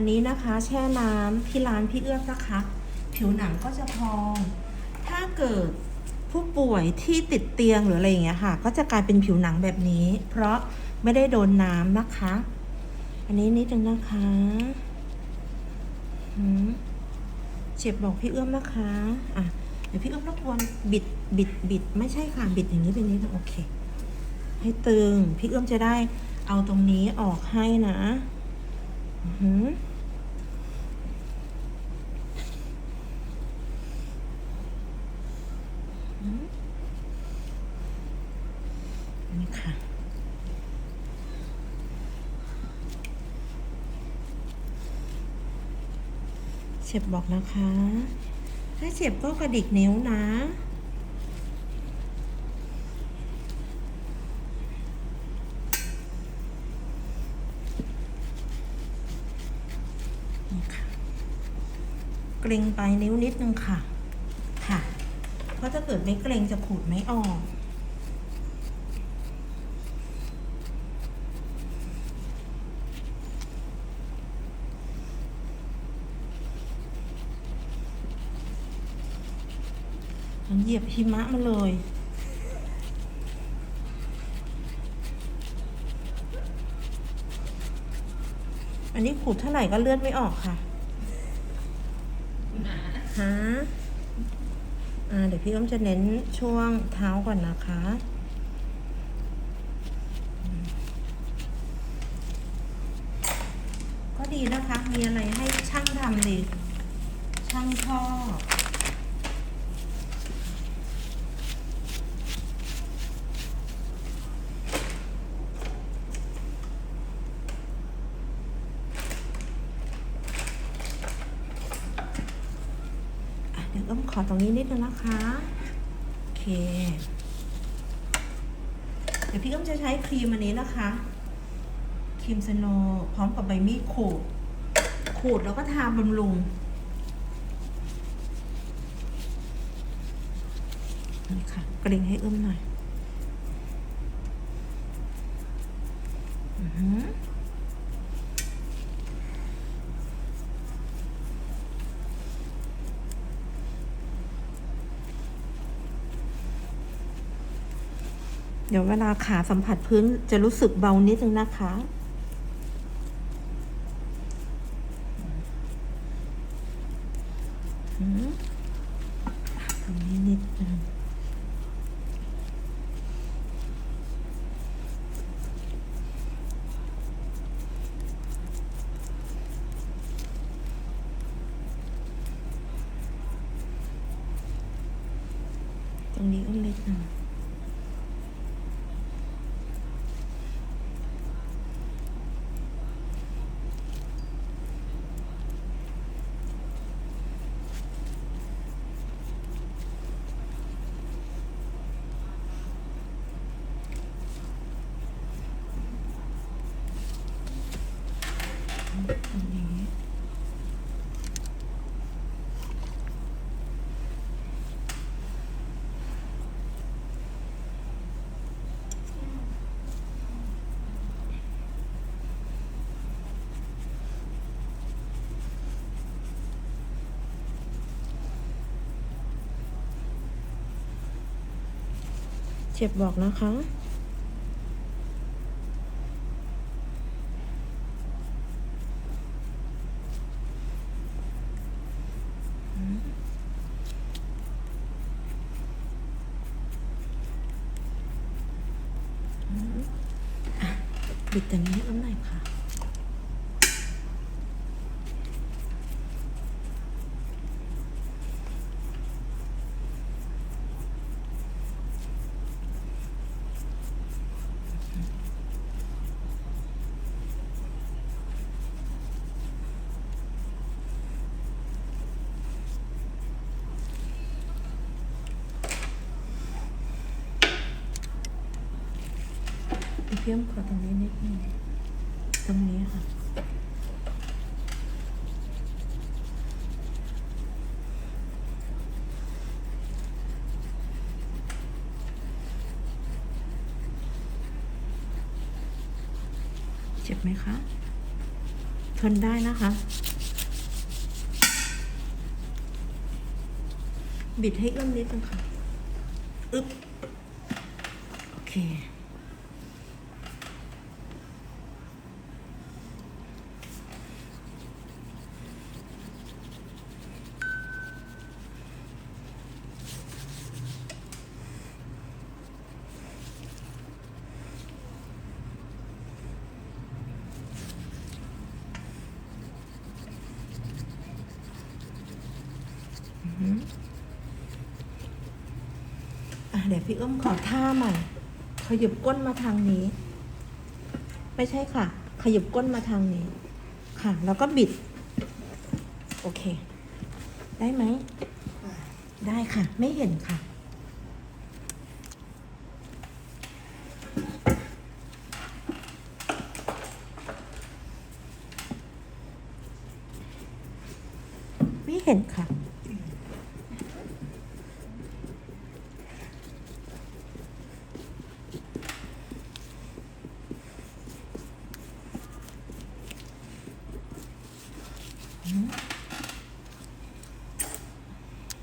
อันนี้นะคะแช่น้ำที่ร้านพี่เอื้อมนะคะ ผิวหนังก็จะพอง ถ้าเกิดผู้ป่วยที่ติดเตียงหรืออะไรอย่างเงี้ยค่ะ ก็จะกลายเป็นผิวหนังแบบนี้ เพราะไม่ได้โดนน้ำนะคะ อันนี้นิดนึงนะคะหืมเจ็บบอกพี่เอื้อมนะคะอะเดี๋ยวพี่เอื้อมรบกวนบิดบิดบิดไม่ใช่ค่ะบิดอย่างนี้เป็นนี้นะโอเค ให้ตึง พี่เอื้อมจะได้เอาตรงนี้ออกให้นะ อือหืออืมนี่ค่ะ เจ็บบอกนะคะ ถ้าเจ็บก็กระดิกนิ้วนะนี่ค่ะเกรงไปนิ้วนิดนึงค่ะ ค่ะ เพราะถ้าเกิดไม่เกรงจะขูดไม่ออก เหยียบหิมะมาเลย อันนี้ขูดเท่าไหร่ก็เลือดไม่ออกค่ะฮะอ่าเดี๋ยวพี่อ้อมจะเน้นช่วงเท้าก่อนนะคะอืมก็ดีนะคะ มีอะไรให้ช่างทำดี ช่างชอบ อะเดี๋ยวอ้อม ขอตรงนี้นิดนึงนะคะโอเค เดี๋ยวพี่อ้มจะใช้ครีมอันนี้นะคะครีมสโนพร้อมกับใบมีดขูดขูดแล้วก็ทาบำรุงนี่ค่ะกริ่งให้เอื้อมหน่อย อือ เดี๋ยวเวลาขาสัมผัสพื้นจะรู้สึกเบานิดนึงนะคะอืมตรงนี้นิดนึงตรงนี้ก็เล็กหน่อย ตรงนี้ เจ็บบอกนะคะ บิดตรงนี้อ้อมหน่อยค่ะ เพิ่มขอตรงนี้นิดนึงตรงนี้ค่ะ เจ็บไหมคะ ทนได้นะคะ บิดให้เอื้อมนิดนึงค่ะ อึ๊บ โอเค เดี๋ยวพี่เอื้อมขอท่าใหม่ขยับก้นมาทางนี้ ไม่ใช่ค่ะ ขยับก้นมาทางนี้ ค่ะ แล้วก็บิด โอเค ได้ไหม ได้ค่ะ ไม่เห็นค่ะ ไม่เห็นค่ะ